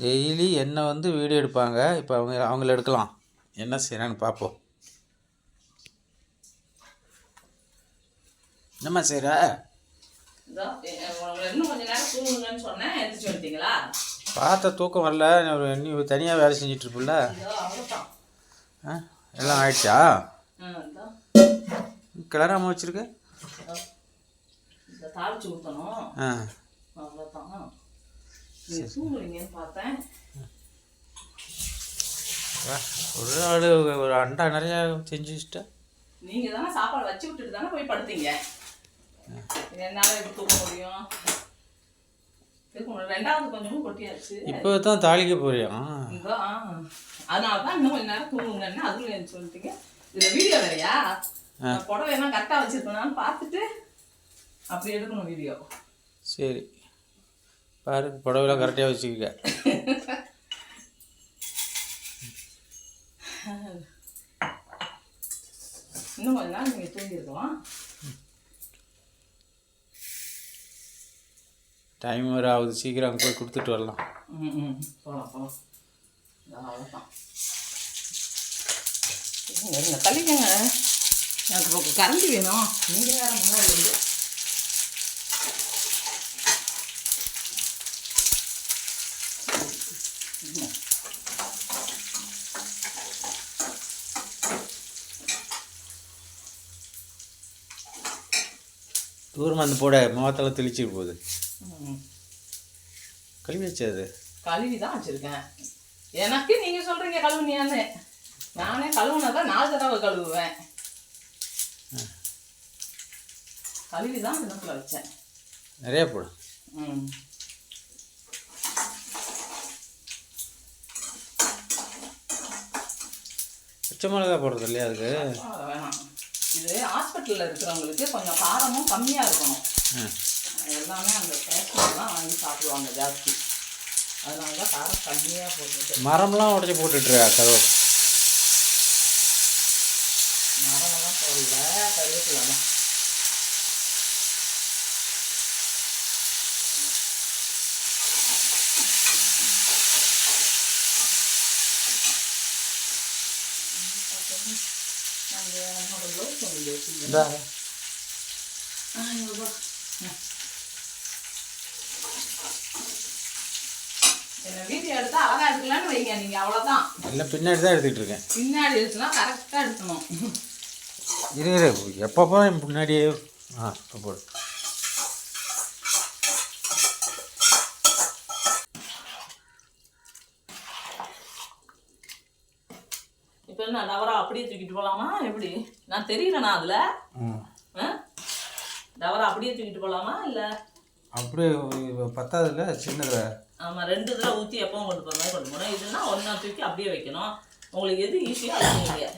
Daily என்னை வந்து video எடுப்பாங்க இப்போ அவங்க அவங்கள எடுக்கலாம். என்ன செய்கிறான்னு பார்ப்போம் என்னம்மா செய்கிற பார்த்த தூக்கம் வரல. நீ தனியாக வேலை அவ்வளோதான் ஆ எல்லாம் ஆயிடுச்சா? ம் இதோ. கிளறாமல் வச்சுருக்க? ஆ. தூங்குறீங்கன்னு பார்த்தேன். ஒரு ஆள் ஒரு அண்டா நிறையா செஞ்சு வச்சுட்டா? நீங்கள் தானே சாப்பாடு வச்சு விட்டுட்டு தானே போய் படுத்தீங்க? என்னால் எப்படி தூங்க முடியும்? ரெண்டாவது கொஞ்சமும் கொட்டியாச்சு. இப்போ தான் தாளிக்க போறியா. அதனால தான் இன்னும் கொஞ்ச நேரம் தூங்குங்கன்னு அதுவும் சொல்லிட்டீங்க? இதில் வீடியோ வேறையா? புடவை எல்லாம் கரெக்டாக வச்சிருக்கேனான்னு பார்த்துட்டு அப்படி எடுக்கணும் வீடியோ சரி. பாரு புடவைலாம் கரெக்டாக வச்சுக்க இன்னும் கொஞ்ச நீங்கள் டைம் வேறு ஆகுது சீக்கிரம் அங்கே போய் கொடுத்துட்டு வரலாம். ம் ம். போகலாம் போகலாம் அவ்வளோதான் தள்ளிக்கங்க. எனக்கு கரண்டி வேணும். நீங்கள் வேறு முன்னாடி தூரமாக அந்த போட முகத்தில் தெளிச்சிட்டு போகுது. கழுவி வச்சது கழுவி தான் வச்சுருக்கேன். எனக்கு நீங்கள் சொல்கிறீங்க கழுவுனியான்னு. நானே கழுவுனா தான் நாலு தடவை கழுவுவேன். கழுவி தான் கிணத்துல வச்சேன். நிறையா போடு. ம் பச்சை மிளகா போடுறது இல்லையா அதுக்கு? இது ஹாஸ்பிட்டலில் இருக்கிறவங்களுக்கு கொஞ்சம் காரமும் கம்மியாக இருக்கணும். எல்லாமே அந்த பேஷண்ட்லாம் வாங்கி சாப்பிடுவாங்க ஜாஸ்தி. அதனால தான் காரம் கம்மியாக போட்டுருக்கு மரம்லாம் உடச்சி போட்டுட்ருக்கா கருவ மரமெல்லாம் போடல கருவேப்பிலை தான். நாங்கள் என்னோட பின்னாடி தான் எடுத்துக்கிட்டு இருக்கேன். பின்னாடி எடுத்துனா கரெக்டா எடுக்கணும் இரு இரு எப்பப்போ என் முன்னாடியே ஆ இப்போ போடு. இப்போ என்ன டவரா அப்படியே தூக்கிட்டு போலாமா? எப்படி? நான் தெரியலண்ணா அதுல? டவரா அப்படியே தூக்கிட்டு போலாமா இல்ல? அப்படியே பத்தாதுல்ல சின்னதில். ஆமா ரெண்டு இதில் ஊற்றி எப்பவும் கொண்டு போகிற மாதிரி கொண்டு போகணும் இதுனா ஒன்றா தூக்கி அப்படியே வைக்கணும். உங்களுக்கு எது ஈஸியாக வைக்கிறீங்க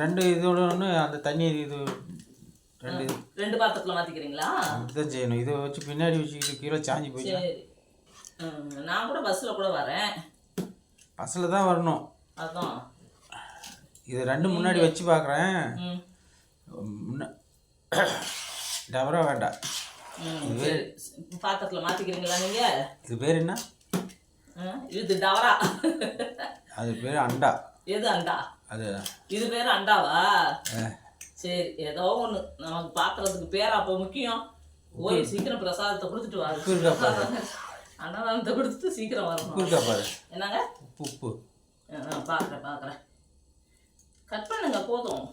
ரெண்டு இதோட ஒன்று அந்த தண்ணி இது ரெண்டு. ரெண்டு பாத்திரத்தில் மாற்றிக்கிறீங்களா அப்படி தான் செய்யணும். இதை வச்சு பின்னாடி வச்சுக்கிட்டு கீழே சாஞ்சி ம், நான் கூட பஸ்ஸில் கூட வரேன். பஸ்ஸில் தான் வரணும். அதான். இது ரெண்டு முன்னாடி வச்சு பார்க்குறேன் முன்ன டவரா வேண்டாம். ம், சரி. பாத்திரத்தில் மாற்றிக்கிறீங்களா நீங்கள் இது பேர் என்ன? இது டவரா அது பேர் அண்டா. எது அண்டா? அது இது பேர் அண்டாவா? சரி ஏதோ ஒன்று நமக்கு பாத்திரத்துக்கு பேர் அப்போ முக்கியம். போய் சீக்கிரம் பிரசாதத்தை கொடுத்துட்டு பாரு. அன்னதானத்தை கொடுத்துட்டு சீக்கிரம் வரணும். பாரு. என்னங்க? உப்பு உப்பு. பார்க்குறேன் பார்க்குறேன் கட் பண்ணுங்க போதும்.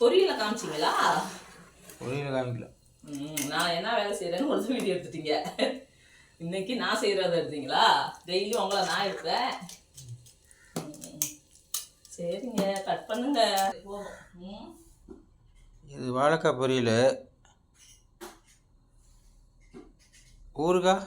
பொரியலை காமிச்சிங்களா? பொரியல காமிக்கல. நான் என்ன வேலை செய்கிறேன்னு ஒரு வீடியோ எடுத்துட்டீங்க. இன்னைக்கு நான் செய்கிறத எடுத்தீங்களா? டெய்லி உங்களை நான் எடுப்பேன். சரிங்க கட் பண்ணுங்க. போதும். இது வாழைக்காய் பொரியல். ஊறுகாய்.